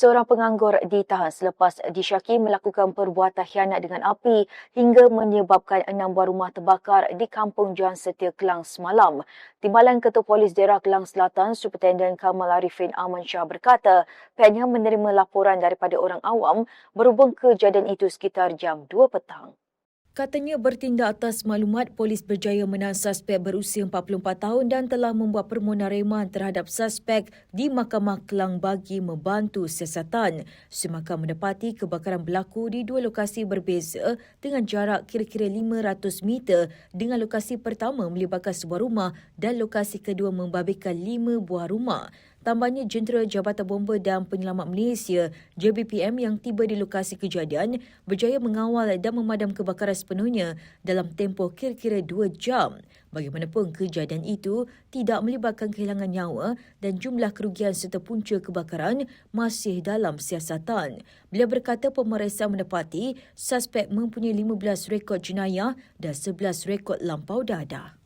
Seorang penganggur ditahan selepas disyaki melakukan perbuatan khianat dengan api hingga menyebabkan enam buah rumah terbakar di Kampung Jalan Setia Kelang semalam. Timbalan Ketua Polis Daerah Kelang Selatan, Superintendent Kamal Arifin Aman Shah berkata pihaknya menerima laporan daripada orang awam berhubung kejadian itu sekitar jam 2 petang. Katanya bertindak atas maklumat, polis berjaya menang suspek berusia 44 tahun dan telah membuat permohonan reman terhadap suspek di Mahkamah Kelang bagi membantu siasatan. Semakan mendapati kebakaran berlaku di dua lokasi berbeza dengan jarak kira-kira 500 meter dengan lokasi pertama melibatkan sebuah rumah dan lokasi kedua membabitkan lima buah rumah. Tambahnya Jentera Jabatan Bomba dan Penyelamat Malaysia JBPM yang tiba di lokasi kejadian berjaya mengawal dan memadam kebakaran sepenuhnya dalam tempoh kira-kira dua jam. Bagaimanapun kejadian itu tidak melibatkan kehilangan nyawa dan jumlah kerugian serta punca kebakaran masih dalam siasatan. Beliau berkata pemeriksaan mendapati suspek mempunyai 15 rekod jenayah dan 11 rekod lampau dadah.